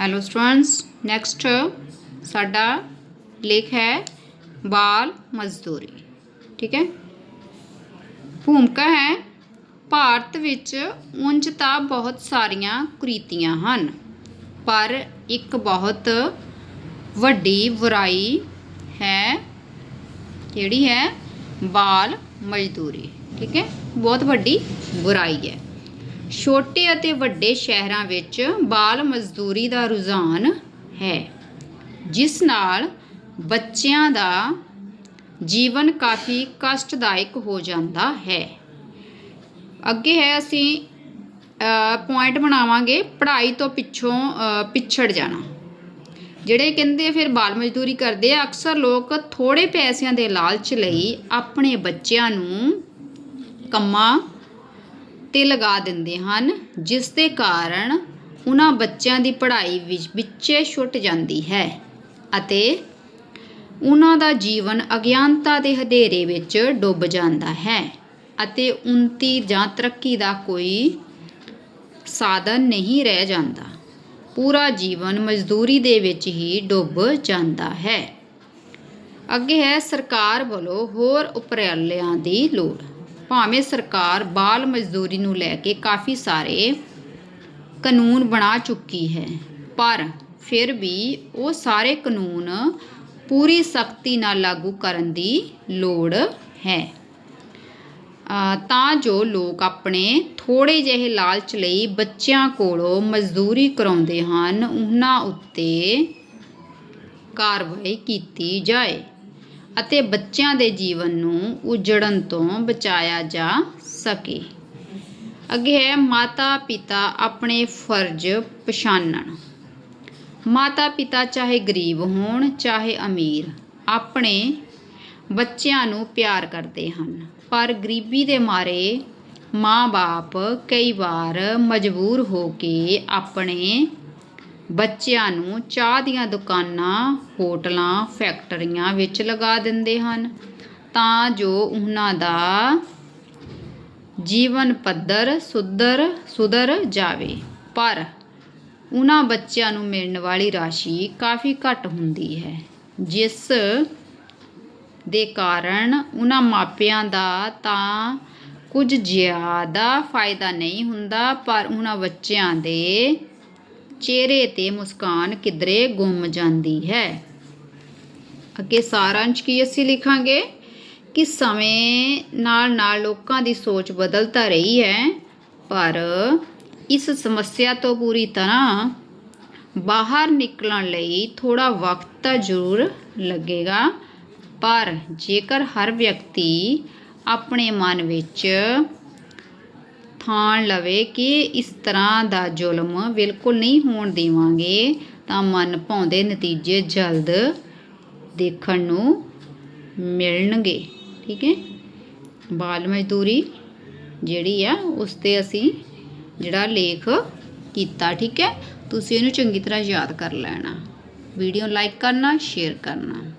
Hello students next ਸਾਡਾ ਲੇਖ ਹੈ ਬਾਲ ਮਜ਼ਦੂਰੀ। ਠੀਕ ਹੈ? ਭੂਮਿਕਾ ਹੈ, ਭਾਰਤ ਵਿੱਚ ਉਂਝ ਤਾਂ ਬਹੁਤ ਸਾਰੀਆਂ ਕੁਰੀਤੀਆਂ ਹਨ, ਪਰ ਇੱਕ ਬਹੁਤ ਵੱਡੀ ਬੁਰਾਈ ਹੈ, ਜਿਹੜੀ ਹੈ ਬਾਲ ਮਜ਼ਦੂਰੀ। ਠੀਕ ਹੈ? ਬਹੁਤ ਵੱਡੀ ਬੁਰਾਈ ਹੈ। ਛੋਟੇ ਅਤੇ ਵੱਡੇ ਸ਼ਹਿਰਾਂ ਵਿੱਚ ਬਾਲ ਮਜ਼ਦੂਰੀ ਦਾ ਰੁਝਾਨ ਹੈ ਜਿਸ ਨਾਲ ਬੱਚਿਆਂ ਦਾ ਜੀਵਨ ਕਾਫੀ ਕਸ਼ਟਦਾਇਕ ਹੋ ਜਾਂਦਾ ਹੈ। ਅੱਗੇ ਹੈ ਅਸੀਂ ਪੁਆਇੰਟ ਬਣਾਵਾਂਗੇ ਪੜ੍ਹਾਈ ਤੋਂ ਪਿੱਛੋਂ ਅ, ਪਿਛੜ ਜਾਣਾ। ਜਿਹੜੇ ਕਹਿੰਦੇ ਫਿਰ ਬਾਲ ਮਜ਼ਦੂਰੀ ਕਰਦੇ ਆ ਅਕਸਰ ਲੋਕ ਥੋੜੇ ਪੈਸਿਆਂ ਦੇ ਲਾਲਚ ਲਈ ਆਪਣੇ ਬੱਚਿਆਂ ਨੂੰ ਕੰਮਾਂ ਤੇ ਲਗਾ ਦਿੰਦੇ ਹਨ, ਜਿਸ ਦੇ ਕਾਰਨ ਉਹਨਾਂ ਬੱਚਿਆਂ ਦੀ ਪੜ੍ਹਾਈ ਵਿੱਚ ਵਿੱਚੇ ਛੁੱਟ ਜਾਂਦੀ ਹੈ ਅਤੇ ਉਹਨਾਂ ਦਾ ਜੀਵਨ ਅਗਿਆਨਤਾ ਦੇ ਹਨੇਰੇ ਵਿੱਚ ਡੁੱਬ ਜਾਂਦਾ ਹੈ ਅਤੇ ਉન્નਤੀ ਜਾਂ ਤਰੱਕੀ ਦਾ ਕੋਈ ਸਾਧਨ ਨਹੀਂ ਰਹਿ ਜਾਂਦਾ। ਪੂਰਾ ਜੀਵਨ ਮਜ਼ਦੂਰੀ ਦੇ ਵਿੱਚ ਹੀ ਡੁੱਬ ਜਾਂਦਾ ਹੈ। ਅੱਗੇ ਹੈ ਸਰਕਾਰ ਵੱਲੋਂ ਹੋਰ ਉਪਰਾਲਿਆਂ ਦੀ ਲੋੜ। ਭਾਵੇਂ ਸਰਕਾਰ ਬਾਲ ਮਜ਼ਦੂਰੀ ਨੂੰ ਲੈ ਕੇ ਕਾਫੀ ਸਾਰੇ ਕਾਨੂੰਨ ਬਣਾ ਚੁੱਕੀ ਹੈ, ਪਰ ਫਿਰ ਵੀ ਉਹ ਸਾਰੇ ਕਾਨੂੰਨ ਪੂਰੀ ਸਖਤੀ ਨਾਲ ਲਾਗੂ ਕਰਨ ਦੀ ਲੋੜ ਹੈ। ਤਾਂ ਜੋ ਲੋਕ ਆਪਣੇ ਥੋੜੇ ਜਿਹੇ ਲਾਲਚ ਲਈ ਬੱਚਿਆਂ ਕੋਲੋਂ ਮਜ਼ਦੂਰੀ ਕਰਾਉਂਦੇ ਹਨ, ਉਹਨਾਂ ਉੱਤੇ ਕਾਰਵਾਈ ਕੀਤੀ ਜਾਏ। ਅਤੇ ਬੱਚਿਆਂ ਦੇ ਜੀਵਨ ਨੂੰ ਉਜੜਨ ਤੋਂ ਬਚਾਇਆ ਜਾ ਸਕੇ। ਅੱਗੇ ਹੈ ਮਾਤਾ ਪਿਤਾ ਆਪਣੇ ਫਰਜ਼ ਪਛਾਣਨ ਮਾਤਾ ਪਿਤਾ ਚਾਹੇ ਗਰੀਬ ਹੋਣ, ਚਾਹੇ ਅਮੀਰ, ਆਪਣੇ ਬੱਚਿਆਂ ਨੂੰ ਪਿਆਰ ਕਰਦੇ ਹਨ। ਪਰ ਗਰੀਬੀ ਦੇ ਮਾਰੇ ਮਾਂ-ਬਾਪ ਕਈ ਵਾਰ ਮਜਬੂਰ ਹੋ ਕੇ ਆਪਣੇ ਬੱਚਿਆਂ ਨੂੰ ਚਾਹ ਦੀਆਂ ਦੁਕਾਨਾਂ, ਹੋਟਲਾਂ, ਫੈਕਟਰੀਆਂ ਵਿੱਚ ਲਗਾ ਦਿੰਦੇ ਹਨ ਤਾਂ ਜੋ ਉਹਨਾਂ ਦਾ ਜੀਵਨ ਪੱਧਰ ਸੁਧਰ ਸੁਧਰ ਜਾਵੇ। ਪਰ ਉਹਨਾਂ ਬੱਚਿਆਂ ਨੂੰ ਮਿਲਣ ਵਾਲੀ ਰਾਸ਼ੀ ਕਾਫੀ ਘੱਟ ਹੁੰਦੀ ਹੈ, ਜਿਸ ਦੇ ਕਾਰਨ ਉਹਨਾਂ ਮਾਪਿਆਂ ਦਾ ਤਾਂ ਕੁਝ ਜ਼ਿਆਦਾ ਫਾਇਦਾ ਨਹੀਂ ਹੁੰਦਾ, ਪਰ ਉਹਨਾਂ ਬੱਚਿਆਂ ਦੇ ਚਿਹਰੇ ਤੇ ਮੁਸਕਾਨ ਕਿਧਰੇ ਗੁੰਮ ਜਾਂਦੀ ਹੈ। ਅੱਗੇ ਸਾਰਾਂਸ਼ ਕੀ ਅਸੀਂ ਲਿਖਾਂਗੇ? ਕਿ ਸਮੇਂ ਨਾਲ ਨਾਲ ਲੋਕਾਂ ਦੀ ਸੋਚ ਬਦਲ ਤਾਂ ਰਹੀ ਹੈ, ਪਰ ਇਸ ਸਮੱਸਿਆ ਤੋਂ ਪੂਰੀ ਤਰ੍ਹਾਂ ਬਾਹਰ ਨਿਕਲਣ ਲਈ ਥੋੜਾ ਵਕਤ ਤਾਂ ਜ਼ਰੂਰ ਲੱਗੇਗਾ, ਪਰ ਜੇਕਰ ਹਰ ਵਿਅਕਤੀ ਆਪਣੇ ਮਨ ਵਿੱਚ ਥਾਣ ਲਵੇ ਕਿ ਇਸ ਤਰ੍ਹਾਂ ਦਾ ਜ਼ੁਲਮ ਬਿਲਕੁਲ ਨਹੀਂ ਹੋਣ ਦੇਵਾਂਗੇ, ਤਾਂ ਮਨ ਭਾਉਂਦੇ ਨਤੀਜੇ ਜਲਦ ਦੇਖਣ ਨੂੰ ਮਿਲਣਗੇ। ਠੀਕ ਹੈ? ਬਾਲ ਮਜ਼ਦੂਰੀ ਜਿਹੜੀ ਆ, ਉਸ ਤੇ ਅਸੀਂ ਜਿਹੜਾ ਲੇਖ ਕੀਤਾ, ਠੀਕ ਹੈ? ਤੁਸੀਂ ਇਹਨੂੰ ਚੰਗੀ ਤਰ੍ਹਾਂ ਯਾਦ ਕਰ ਲੈਣਾ। ਵੀਡੀਓ ਲਾਈਕ ਕਰਨਾ, ਸ਼ੇਅਰ ਕਰਨਾ।